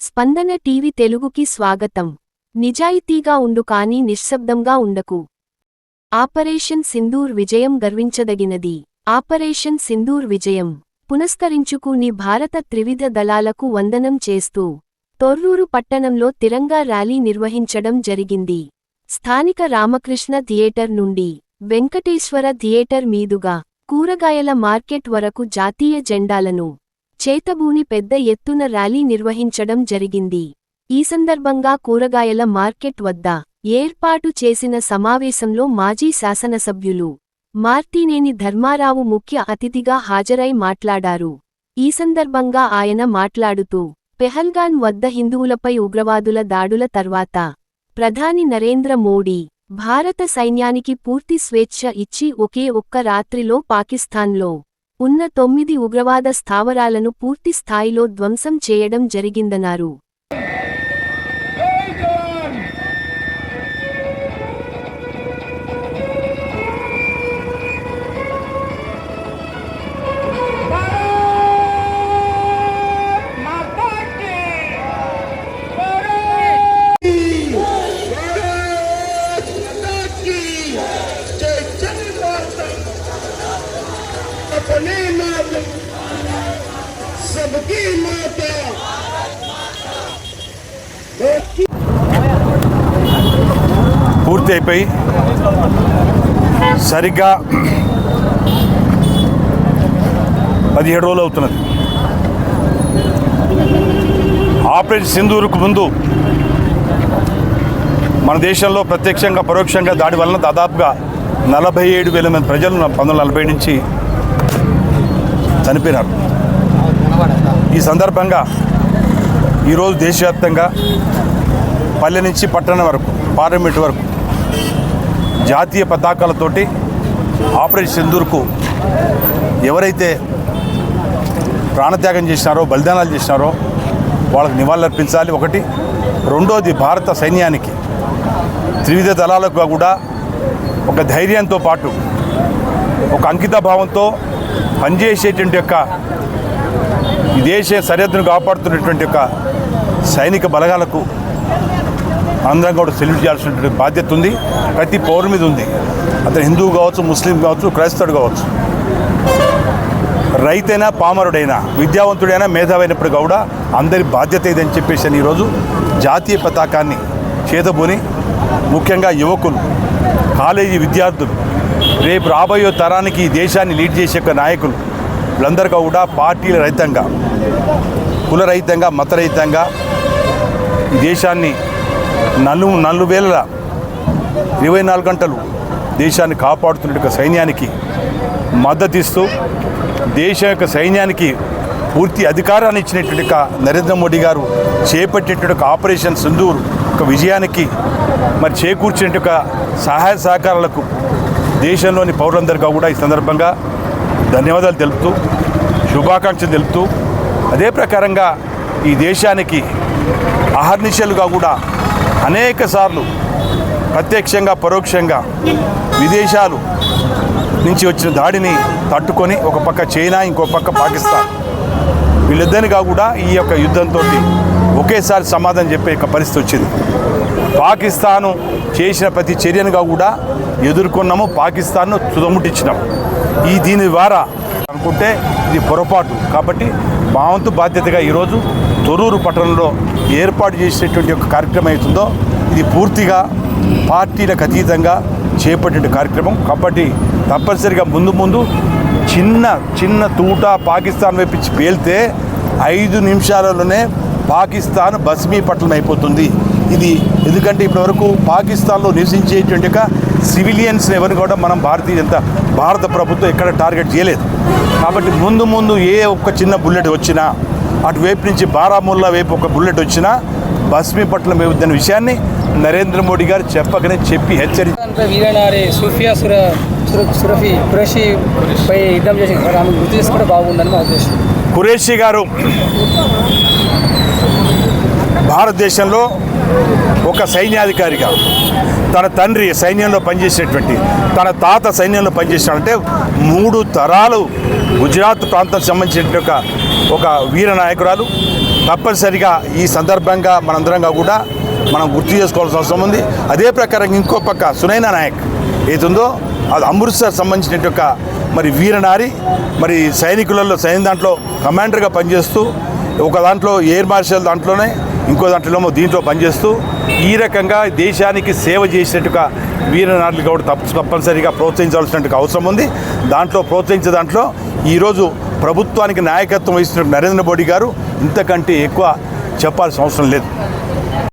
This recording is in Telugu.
స్పందన టీవీ తెలుగుకి స్వాగతం. నిజాయితీగా ఉండు కానీ నిశ్శబ్దంగా ఉండకు. ఆపరేషన్ సింధూర్ విజయం గర్వించదగినది. ఆపరేషన్ సింధూర్ విజయం. పునస్కరించుకుని భారత త్రివిధ దళాలకు వందనం చేస్తూ తొర్రూరు పట్టణంలో తిరంగా ర్యాలీ నిర్వహించడం జరిగింది. స్థానిక రామకృష్ణ థియేటర్ నుండి వెంకటేశ్వర థియేటర్ మీదుగా కూరగాయల మార్కెట్ వరకు జాతీయ జెండాలను చేతబూని పెద్ద ఎత్తున ర్యాలీ నిర్వహించడం జరిగింది. ఈ సందర్భంగా కూరగాయల మార్కెట్ వద్ద ఏర్పాటు చేసిన సమావేశంలో మాజీ శాసనసభ్యులు మార్తినేని ధర్మారావు ముఖ్య అతిథిగా హాజరై మాట్లాడారు. ఈ సందర్భంగా ఆయన మాట్లాడుతూ పెహల్గాన్ వద్ద హిందువులపై ఉగ్రవాదుల దాడుల తర్వాత ప్రధాని నరేంద్ర మోడీ భారత సైన్యానికి పూర్తి స్వేచ్ఛ ఇచ్చి ఒకే ఒక్క రాత్రిలో పాకిస్తాన్లో ఉన్న తొమ్మిది ఉగ్రవాద స్థావరాలను పూర్తి స్థాయిలో ధ్వంసం చేయడం జరిగిందన్నారు. सबकी माता పూర్తి అయిపోయి సరిగ్గా పదిహేడు రోజులు అవుతున్నది ఆపరేషన్ సింధూరుకు ముందు మన దేశంలో ప్రత్యక్షంగా పరోక్షంగా దాడి వలన దాదాపుగా నలభై ఏడు వేల మంది ప్రజలు పంతొమ్మిది వందల నలభై నుంచి చనిపోయినారు. ఈ సందర్భంగా ఈరోజు దేశవ్యాప్తంగా పల్లె నుంచి పట్టణం వరకు పార్లమెంట్ వరకు జాతీయ పతాకాలతోటి ఆపరేషన్ సింధూర్కు ఎవరైతే ప్రాణత్యాగం చేసినారో బలిదానాలు చేసినారో వాళ్ళకి నివాళులర్పించాలి ఒకటి. రెండోది భారత సైన్యానికి త్రివిధ దళాలకు కూడా ఒక ధైర్యంతో పాటు ఒక అంకిత భావంతో పనిచేసేటువంటి యొక్క ఈ దేశ సరిహద్దును కాపాడుతున్నటువంటి యొక్క సైనిక బలగాలకు అందరం కూడా సెల్యూట్ చేయాల్సినటువంటి బాధ్యత ఉంది. ప్రతి పౌరు మీద ఉంది. అతను హిందువు కావచ్చు ముస్లిం కావచ్చు క్రైస్తవుడు కావచ్చు. రైతైనా పామరుడైనా విద్యావంతుడైనా మేధావైనప్పుడు కూడా అందరి బాధ్యత ఇదని చెప్పేసి అని ఈరోజు జాతీయ పతాకాన్ని చేతబూని ముఖ్యంగా యువకులు కాలేజీ విద్యార్థులు రేపు రాబోయే తరానికి ఈ దేశాన్ని లీడ్ చేసే యొక్క నాయకులు వీళ్ళందరూ కూడా పార్టీల రహితంగా కులరహితంగా మతరహితంగా ఈ దేశాన్ని నలు నలు వేల ఇరవై నాలుగు గంటలు దేశాన్ని కాపాడుతున్న సైన్యానికి మద్దతిస్తూ దేశం యొక్క సైన్యానికి పూర్తి అధికారాన్ని ఇచ్చినటువంటి నరేంద్ర మోడీ గారు చేపట్టేటువంటి ఒక ఆపరేషన్ సింధూర్ ఒక విజయానికి మరి చేకూర్చినట్టు సహాయ సహకారాలకు దేశంలోని పౌరులందరికీ కూడా ఈ సందర్భంగా ధన్యవాదాలు తెలుపుతూ శుభాకాంక్షలు తెలుపుతూ అదే ప్రకారంగా ఈ దేశానికి అహర్నిశలుగా కూడా అనేక సార్లు ప్రత్యక్షంగా పరోక్షంగా విదేశాలు నుంచి వచ్చిన దాడిని తట్టుకొని ఒక పక్క చైనా ఇంకో పక్క పాకిస్తాన్. వీళ్ళిద్దరిగా కూడా ఈ యొక్క యుద్ధంతో ఒకేసారి సమాధానం చెప్పే యొక్క పరిస్థితి వచ్చింది. పాకిస్తాను చేసిన ప్రతి చర్యనుగా కూడా ఎదుర్కొన్నాము పాకిస్తాన్ను తుదముట్టించినాము ఈ దీని ద్వారా అనుకుంటే ఇది పొరపాటు. కాబట్టి మా వంతు బాధ్యతగా ఈరోజు తొరూరు పట్టణంలో ఏర్పాటు చేసినటువంటి ఒక కార్యక్రమం అవుతుందో ఇది పూర్తిగా పార్టీలకు అతీతంగా చేపట్టిన కార్యక్రమం. కాబట్టి తప్పనిసరిగా ముందు ముందు చిన్న చిన్న తూట పాకిస్తాన్ వైపు పేలితే ఐదు నిమిషాలలోనే పాకిస్తాన్ భస్మీపట్నం అయిపోతుంది. ఇది ఎందుకంటే ఇప్పటివరకు పాకిస్తాన్లో నివసించేటువంటి ఒక సివిలియన్స్ ఎవరిని కూడా మనం భారతీయ జనతా భారత ప్రభుత్వం ఎక్కడ టార్గెట్ చేయలేదు. కాబట్టి ముందు ముందు ఏ ఒక్క చిన్న బుల్లెట్ వచ్చినా అటువైపు నుంచి బారాముల్లా వైపు ఒక బుల్లెట్ వచ్చినా భస్మీపట్నం అవుతున్న విషయాన్ని నరేంద్ర మోడీ గారు చెప్పకనే చెప్పి హెచ్చరించి కురేషి గారు భారతదేశంలో ఒక సైన్యాధికారిగా తన తండ్రి సైన్యంలో పనిచేసేటువంటి తన తాత సైన్యంలో పనిచేసినట్టే మూడు తరాలు గుజరాత్ ప్రాంతం సంబంధించిన ఒక ఒక వీర నాయకురాలు. తప్పనిసరిగా ఈ సందర్భంగా మనందరంగా కూడా మనం గుర్తు చేసుకోవాల్సిన అవసరం ఉంది. అదే ప్రకారం ఇంకో పక్క సునైనా నాయక్ ఏతుందో అది అమృత్సర్ సంబంధించిన ఒక మరి వీరనారి మరి సైనికులలో సైన్య దాంట్లో కమాండర్గా పనిచేస్తూ ఒక దాంట్లో ఎయిర్ మార్షల్ దాంట్లోనే ఇంకో దాంట్లోమో దీంట్లో పనిచేస్తూ ఈ రకంగా దేశానికి సేవ చేసినట్టుగా వీరనారులు గౌడ్ తప్ప తప్పనిసరిగా ప్రోత్సహించాల్సినట్టు అవసరం ఉంది. దాంట్లో ప్రోత్సహించే దాంట్లో ఈరోజు ప్రభుత్వానికి నాయకత్వం వహిస్తున్న నరేంద్ర మోడీ గారు ఇంతకంటే ఎక్కువ చెప్పాల్సిన అవసరం లేదు.